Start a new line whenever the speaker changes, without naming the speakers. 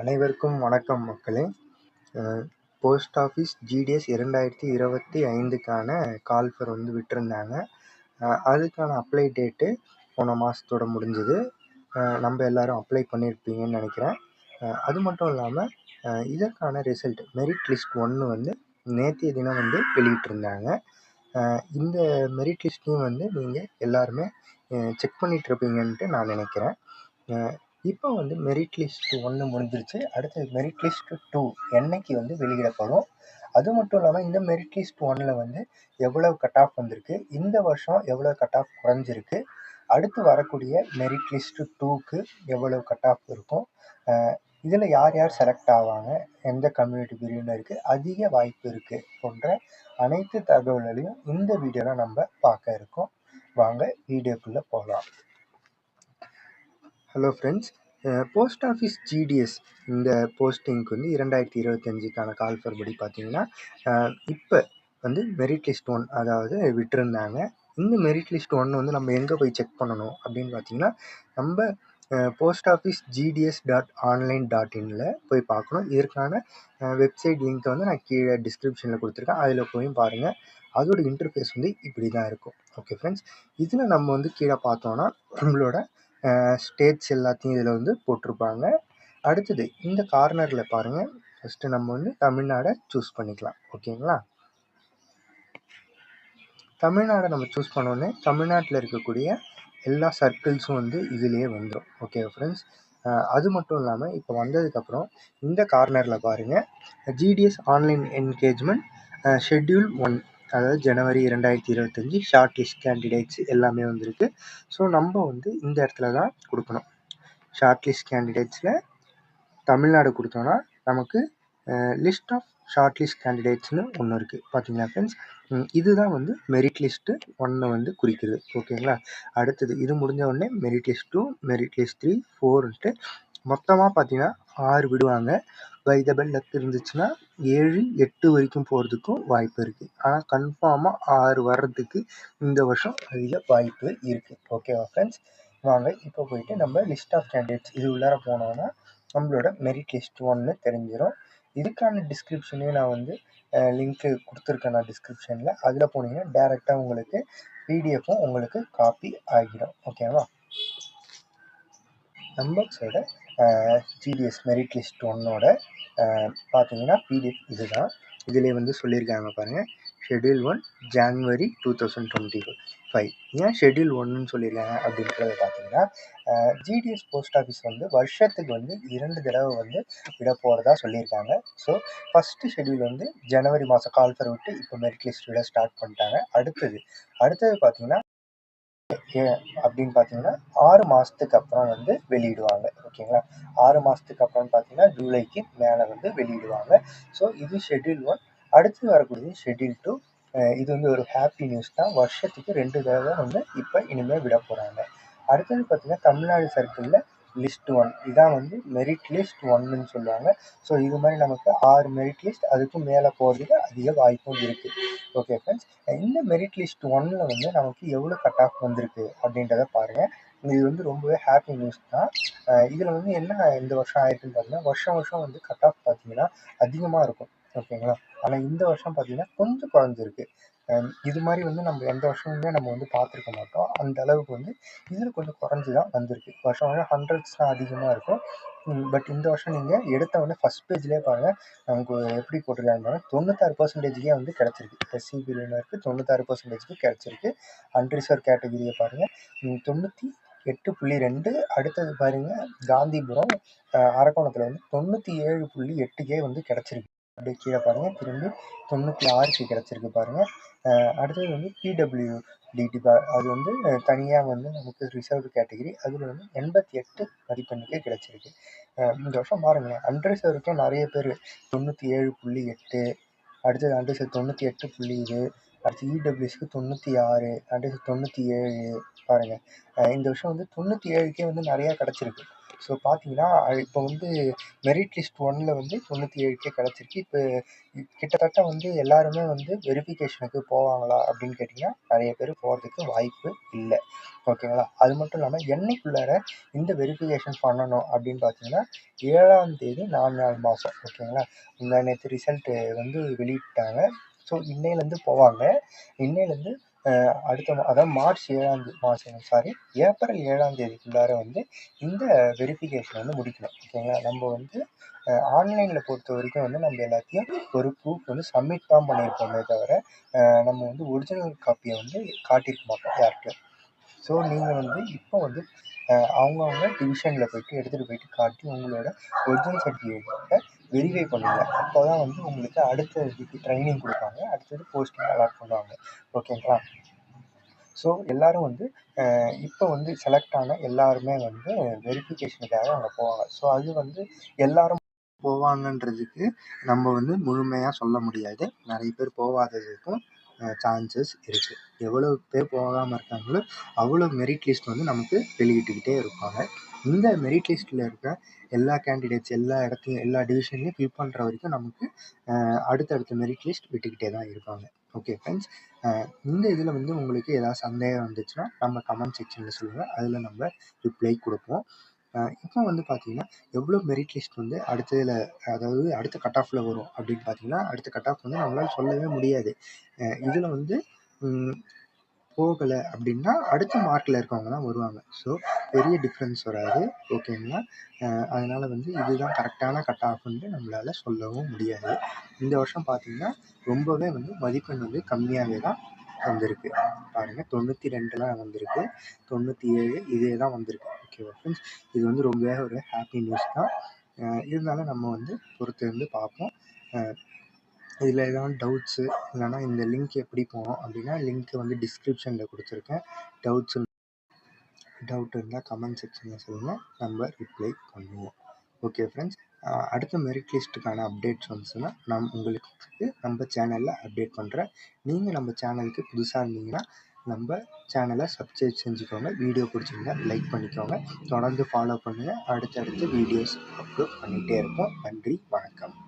அனைவருக்கும் வணக்கம் மக்களே. போஸ்ட் ஆஃபீஸ் ஜிடிஎஸ் இரண்டாயிரத்தி இருபத்தி ஐந்துக்கான கால்ஃபர் வந்து விட்டுருந்தாங்க. அதுக்கான அப்ளை டேட்டு போன மாதத்தோட முடிஞ்சுது. நம்ம எல்லாரும் அப்ளை பண்ணியிருப்பீங்கன்னு நினைக்கிறேன். அது மட்டும் இல்லாமல் இதற்கான ரிசல்ட் மெரிட் லிஸ்ட் ஒன்று வந்து நேற்றைய தினம் வந்து வெளியிட்டிருந்தாங்க. இந்த மெரிட் லிஸ்ட்டையும் வந்து நீங்கள் எல்லாருமே செக் பண்ணிகிட்ருப்பீங்கன்ட்டு நான் நினைக்கிறேன். இப்போ வந்து மெரிட் லிஸ்ட் ஒன்று முடிஞ்சிருச்சு. அடுத்தது மெரிட் லிஸ்ட் டூ என்னைக்கு வந்து வெளியிடப்படும்? அது மட்டும் இல்லாமல் இந்த மெரிட் லிஸ்ட் ஒன்னில் வந்து எவ்வளவு கட் ஆஃப் வந்திருக்கு? இந்த வருஷம் எவ்வளோ கட் ஆஃப் குறைஞ்சிருக்கு? அடுத்து வரக்கூடிய மெரிட் லிஸ்ட் டூக்கு எவ்வளவு கட் ஆஃப் இருக்கும்? இதில் யார் யார் செலக்ட் ஆவாங்க? எந்த கம்யூனிட்டி பிரிவினருக்கு அதிக வாய்ப்பு இருக்குது போன்ற அனைத்து தகவல்களையும் இந்த வீடியோவில் நம்ம பார்க்க இருக்கோம். வாங்க வீடியோக்குள்ளே போகலாம் hello friends post office GDS இந்த போஸ்டிங்க்கு வந்து இரண்டாயிரத்தி இருபத்தஞ்சுக்கான கால் படி பார்த்தீங்கன்னா uh, இப்போ வந்து மெரிட் லிஸ்ட் ஒன் அதாவது விட்டுருந்தாங்க. இந்த மெரிட் லிஸ்ட் ஒன்று வந்து நம்ம எங்கே போய் செக் பண்ணணும் அப்படின்னு பார்த்தீங்கன்னா நம்ம post office GDS dot online dot இனில் போய் பார்க்கணும். இதற்கான uh, வெப்சைட் லிங்க்கை வந்து நான் கீழே டிஸ்கிரிப்ஷனில் கொடுத்துருக்கேன். அதில் போய் பாருங்கள் அதோட இன்டர்ஃபேஸ் வந்து இப்படி தான் இருக்கும். ஓகே ஃப்ரெண்ட்ஸ் இதில் நம்ம வந்து கீழே பார்த்தோன்னா நம்மளோட ஸ்டேட்ஸ் எல்லாத்தையும் இதில் வந்து போட்டிருப்பாங்க. அடுத்தது இந்த கார்னரில் பாருங்கள் ஃபஸ்ட்டு நம்ம வந்து தமிழ்நாடை சூஸ் பண்ணிக்கலாம். ஓகேங்களா? தமிழ்நாடை நம்ம சூஸ் பண்ணோடனே தமிழ்நாட்டில் இருக்கக்கூடிய எல்லா சர்க்கிள்ஸும் வந்து இதுலேயே வந்துடும் ஓகே ஃப்ரெண்ட்ஸ் அது மட்டும் இல்லாமல் இப்போ வந்ததுக்கப்புறம் இந்த கார்னரில் பாருங்கள் GDS online engagement schedule one அதாவது ஜனவரி ரெண்டாயிரத்தி இருபத்தஞ்சி ஷார்ட் லிஸ்ட் கேண்டிடேட்ஸ் எல்லாமே வந்திருக்கு. ஸோ நம்ம வந்து இந்த இடத்துல தான் கொடுக்கணும். ஷார்ட் லிஸ்ட் கேண்டிடேட்ஸில் தமிழ்நாடு கொடுத்தோன்னா நமக்கு லிஸ்ட் ஆஃப் ஷார்ட் லிஸ்ட் கேண்டிடேட்ஸ்னு ஒன்று இருக்குது பார்த்தீங்களா ஃப்ரெண்ட்ஸ் இதுதான் வந்து மெரிட் லிஸ்ட்டு ஒன்றை வந்து குறிக்கிறது ஓகேங்களா அடுத்தது இது முடிஞ்ச உடனே merit list two merit list three fourth மொத்தமாக பார்த்தீங்கன்னா ஆறு விடுவாங்க. பை த பெல் லக் இருந்துச்சுன்னா ஏழு எட்டு வரைக்கும் போகிறதுக்கும் வாய்ப்பு இருக்குது ஆனால் கன்ஃபார்மாக ஆறு வர்றதுக்கு இந்த வருஷம் அதிக வாய்ப்பு இருக்குது ஓகேவா ஃப்ரெண்ட்ஸ் வாங்க இப்போ போயிட்டு நம்ம லிஸ்ட் ஆஃப் கேண்டிடேட்ஸ் இது உள்ளார போனோன்னா நம்மளோட மெரிட் லிஸ்ட் ஒன்று தெரிஞ்சிடும் இதுக்கான டிஸ்கிரிப்ஷனே நான் வந்து லிங்க்கு கொடுத்துருக்கேன் நான் டிஸ்கிரிப்ஷனில் அதில் போனீங்கன்னா டேரெக்டாக உங்களுக்கு பிடிஎஃப்பும் உங்களுக்கு காப்பி ஆகிடும். ஓகேவா நம்பர்ஸோட ஜிடிஎஸ் மெரிட் லிஸ்ட் ஒன்னோட பார்த்தீங்கன்னா பிடிஎஃப் இதுதான். இதிலே வந்து சொல்லியிருக்காங்க பாருங்கள் schedule one January two thousand twenty five ஏன் ஷெட்யூல் ஒன்றுன்னு சொல்லியிருக்காங்க அப்படின்றத பார்த்தீங்கன்னா ஜிடிஎஸ் போஸ்ட் ஆஃபீஸ் வந்து வருஷத்துக்கு வந்து இரண்டு தடவை வந்து விட போகிறதா சொல்லியிருக்காங்க. ஸோ ஃபஸ்ட்டு ஷெட்யூல் வந்து ஜனவரி மாதம் கால்ஃபர் விட்டு இப்போ மெரிட் லிஸ்ட் விட ஸ்டார்ட் பண்ணிட்டாங்க. அடுத்தது அடுத்தது பார்த்தீங்கன்னா அப்படின்னு பார்த்தீங்கன்னா ஆறு மாதத்துக்கு அப்புறம் வந்து வெளியிடுவாங்க. ஓகேங்களா? ஆறு மாதத்துக்கு அப்புறம் பார்த்தீங்கன்னா ஜூலைக்கு மேலே வந்து வெளியிடுவாங்க. ஸோ இது ஷெட்யூல் ஒன் அடுத்து வரக்கூடியது ஷெட்யூல் டூ இது வந்து ஒரு ஹாப்பி நியூஸ் தான். வருஷத்துக்கு ரெண்டு தடவை வந்து இப்போ இனிமேல் விட போகிறாங்க அடுத்தது பார்த்தீங்கன்னா தமிழ்நாடு சர்க்கிளில் லிஸ்ட் ஒன் இதான் வந்து மெரிட் லிஸ்ட் ஒன்னுன்னு சொல்லுவாங்க. ஸோ இது மாதிரி நமக்கு ஆறு மெரிட் லிஸ்ட் அதுக்கும் மேலே போகிறதுக்கு அதிக வாய்ப்பும் இருக்குது ஓகே ஃப்ரெண்ட்ஸ் இந்த மெரிட் லிஸ்ட் ஒன்னில் வந்து நமக்கு எவ்வளோ கட் ஆஃப் வந்திருக்கு அப்படின்றத பாருங்கள் இது வந்து ரொம்பவே ஹாப்பி நியூஸ் தான். இதில் வந்து என்ன இந்த வருஷம் ஆயிருக்குன்னு பார்த்தீங்கன்னா வருஷம் வருஷம் வந்து கட் ஆஃப் பார்த்தீங்கன்னா அதிகமாக இருக்கும். ஓகேங்களா ஆனால் இந்த வருஷம் பார்த்தீங்கன்னா கொஞ்சம் குறைஞ்சிருக்கு. இது மாதிரி வந்து நம்ம எந்த வருஷமுமே நம்ம வந்து பார்த்துருக்க மாட்டோம். அந்த அளவுக்கு வந்து இதில் கொஞ்சம் குறைஞ்சி தான் வந்திருக்கு. வருஷம் வருஷம் ஹண்ட்ரட்ஸ் தான் அதிகமாக இருக்கும். பட் இந்த வருஷம் நீங்கள் எடுத்த உடனே ஃபஸ்ட் பேஜ்லேயே பாருங்கள் நமக்கு எப்படி போட்டிருக்காங்க தொண்ணூத்தாறு பர்சன்டேஜ்க்கே வந்து கிடச்சிருக்கு. எஸ்சி பிரிவினருக்கு தொண்ணூத்தாறு பர்சன்டேஜ்க்கு கிடச்சிருக்கு. அன்ரிசர்வ் கேட்டகிரியை பாருங்கள் தொண்ணூற்றி எட்டு புள்ளி ரெண்டு அடுத்தது பாருங்கள் காந்திபுரம் அரக்கோணத்தில் வந்து தொண்ணூற்றி ஏழு புள்ளி எட்டுக்கே வந்து கிடச்சிருக்கு. அப்படியே கீழே பாருங்கள் திரும்பி தொண்ணூற்றி ஆறுக்கு கிடச்சிருக்கு பாருங்கள் அடுத்தது வந்து பிடபிள்யூ டிடி அது வந்து தனியாக வந்து நமக்கு ரிசர்வ்டு கேட்டகிரி அதில் வந்து எண்பத்தி எட்டு மதிப்பெண்ணுக்கே கிடச்சிருக்கு. இந்த வருஷம் பாருங்களேன். அன்ரிசர்வ்க்கும் நிறைய பேர் தொண்ணூற்றி ஏழு புள்ளி எட்டு அடுத்தது அன்ரிசர்வ் தொண்ணூற்றி எட்டு புள்ளி இது அடுத்து இடபிள்யூஸ்க்கு தொண்ணூற்றி ஆறு அன்ரிசர்வ் தொண்ணூற்றி ஏழு பாருங்கள் இந்த வருஷம் வந்து தொண்ணூற்றி ஏழுக்கே வந்து நிறையா கிடச்சிருக்கு. ஸோ பார்த்தீங்கன்னா இப்போ வந்து மெரிட் லிஸ்ட் ஒன்னில் வந்து தொண்ணூற்றி ஏழு கே கிடச்சிருக்கு. இப்போ கிட்டத்தட்ட வந்து எல்லாருமே வந்து வெரிஃபிகேஷனுக்கு போவாங்களா அப்படின்னு கேட்டிங்கன்னா நிறைய பேர் போகிறதுக்கு வாய்ப்பு இல்லை. ஓகேங்களா அது மட்டும் இல்லாமல் என்னைக்குள்ளார இந்த வெரிஃபிகேஷன் பண்ணணும் அப்படின்னு பார்த்தீங்கன்னா ஏழாம் தேதி நாலு நாலு மாதம் ஓகேங்களா இந்த நேற்று ரிசல்ட்டு வந்து வெளியிட்டாங்க. ஸோ இன்னையிலேருந்து போவாங்க. இன்னையிலேருந்து அடுத்த மா அதாவது மார்ச் ஏழாம் தேதி மார்ச் சாரி ஏப்ரல் ஏழாம் தேதிக்குள்ளார வந்து இந்த வெரிஃபிகேஷன் வந்து முடிக்கணும் ஓகேங்களா நம்ம வந்து ஆன்லைனில் பொறுத்த வரைக்கும் வந்து நம்ம எல்லாத்தையும் ஒரு ப்ரூஃப் வந்து சப்மிட் தான் பண்ணியிருப்போமே தவிர நம்ம வந்து ஒரிஜினல் காப்பியை வந்து காட்டியிருக்க மாட்டோம் யார்கிட்டையும். ஸோ நீங்கள் வந்து இப்போ வந்து அவங்கவுங்க டிவிஷனில் போயிட்டு எடுத்துகிட்டு போயிட்டு காட்டி உங்களோட ஒரிஜினல் சர்டிஃபிகேட்டை வெரிஃபை பண்ணுவாங்க. அப்போ தான் வந்து உங்களுக்கு அடுத்த இதுக்கு ட்ரைனிங் கொடுப்பாங்க. அடுத்தது போஸ்டிங் அலாட் பண்ணுவாங்க. ஓகேங்களா ஸோ எல்லாரும் வந்து இப்போ வந்து செலக்ட் ஆன எல்லாருமே வந்து வெரிஃபிகேஷனுக்காக அங்கே போவாங்க. ஸோ அது வந்து எல்லாரும் போவாங்கன்றதுக்கு நம்ம வந்து முழுமையாக சொல்ல முடியாது. நிறைய பேர் போகாததுக்கும் சான்சஸ் இருக்குது எவ்வளோ பேர் போகாமல் இருக்காங்களோ அவ்வளோ மெரிட் லிஸ்ட் வந்து நமக்கு வெளியிட்டுக்கிட்டே இருப்பாங்க. இந்த மெரிட் லிஸ்ட்டில் இருக்க எல்லா கேண்டிடேட்ஸ் எல்லா இடத்தையும் எல்லா டிவிஷன்லையும் ஃபில் பண்ணுற வரைக்கும் நமக்கு அடுத்தடுத்த மெரிட் லிஸ்ட் விட்டுக்கிட்டே தான் இருப்பாங்க. ஓகே ஃப்ரெண்ட்ஸ் இந்த இதில் வந்து உங்களுக்கு ஏதாவது சந்தேகம் வந்துச்சுன்னா நம்ம கமெண்ட் செக்ஷனில் சொல்லுங்கள் அதில் நம்ம ரிப்ளை கொடுப்போம். இப்போ வந்து பார்த்தீங்கன்னா எவ்வளோ மெரிட் லிஸ்ட் வந்து அடுத்ததில் அதாவது அடுத்த கட் ஆஃபில் வரும் அப்படின்னு பார்த்தீங்கன்னா அடுத்த கட் ஆஃப் வந்து நம்மளால் சொல்லவே முடியாது. இதில் வந்து போகலை அப்படின்னா அடுத்த மார்க்கில் இருக்கவங்க தான் வருவாங்க. ஸோ பெரிய டிஃப்ரென்ஸ் வராது. ஓகேங்களா அதனால் வந்து இதுதான் கரெக்டான கட் ஆஃப்ன்ட்டு நம்மளால் சொல்லவும் முடியாது. இந்த வருஷம் பார்த்திங்கன்னா ரொம்பவே வந்து மதிப்பெண் வந்து கம்மியாகவே தான் வந்திருக்கு. பாருங்கள் தொண்ணூற்றி ரெண்டுலாம் வந்திருக்கு. தொண்ணூற்றி ஏழு இதே தான் வந்திருக்கு. ஓகேவா ஃப்ரெண்ட்ஸ் இது வந்து ரொம்பவே ஒரு ஹாப்பி நியூஸ் தான். இருந்தாலும் நம்ம வந்து பொறுத்து வந்து பார்ப்போம். இதில் ஏதாவது டவுட்ஸு இல்லைனா இந்த லிங்க் எப்படி போகணும் அப்படின்னா லிங்க் வந்து டிஸ்கிரிப்ஷனில் கொடுத்துருக்கேன். டவுட்ஸ் டவுட் இருந்தால் கமெண்ட் செக்ஷனில் சொல்லுங்கள் நம்ம ரிப்ளை பண்ணுவோம். ஓகே ஃப்ரெண்ட்ஸ் அடுத்த மெரிட் லிஸ்ட்டுக்கான அப்டேட்ஸ் வந்துச்சுன்னா நம் உங்களுக்கு நம்ம சேனலில் அப்டேட் பண்ணுறேன் நீங்கள் நம்ம சேனலுக்கு புதுசாக இருந்தீங்கன்னா நம்ம சேனலை சப்ஸ்கிரைப் செஞ்சுக்கோங்க. வீடியோ பிடிச்சிருந்தா லைக் பண்ணிக்கோங்க. தொடர்ந்து ஃபாலோ பண்ணுங்கள் அடுத்தடுத்து வீடியோஸ் அப்லோட் பண்ணிகிட்டே இருப்போம். நன்றி வணக்கம்.